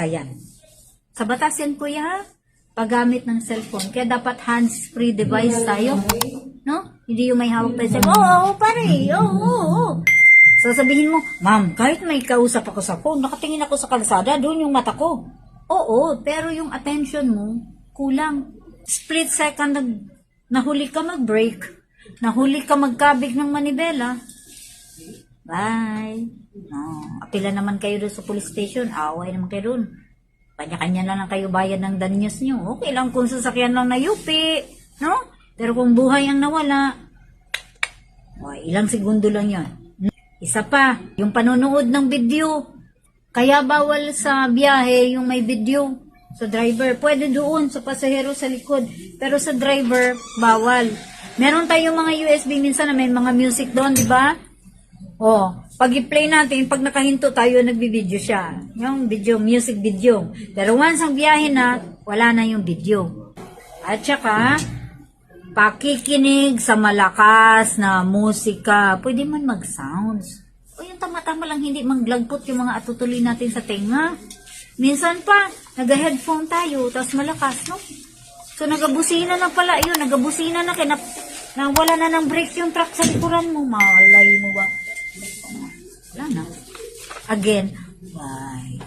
Ayan. Sa batas yan, kuya, paggamit ng cellphone. Kaya dapat hands-free device tayo. No? Hindi yung may hawak tayo oo, oo, pare, oo, oo, oo. Sasabihin mo, ma'am, kahit may kausap ako sa phone, nakatingin ako sa kalsada, doon yung mata ko. Oo, pero yung attention mo, kulang. Split second nag, nahuli ka mag-break, nahuli ka magkabig ng manibela. Bye. No, apila naman kayo doon sa police station, away naman kayo doon. Kanya-kanya na lang kayo bayad ng danyos nyo. Okay lang kung sasakyan lang na yupi, no? Pero kung buhay ang nawala, o, ilang segundo lang yon. Isa pa, yung panonood ng video. Kaya bawal sa biyahe yung may video sa driver. Pwede doon sa pasahero sa likod. Pero sa driver, bawal. Meron tayong mga USB minsan na may mga music doon, di ba? Oh, pag i-play natin, pag nakahinto tayo, nagbibideo siya. Yung video, music video. Pero once ang biyahe na, wala na yung video. At saka, pakikinig sa malakas na musika. Pwede man mag-sounds. O yung tama-tama lang hindi maglagpot yung mga atutuloy natin sa tenga. Minsan pa, nag-headphone tayo, tapos malakas, no? So, nagabusina na pala yun. Nagabusina na, kaya na, wala na ng brake yung truck sa likuran mo. Malay mo ba? Wala na. Again, bye.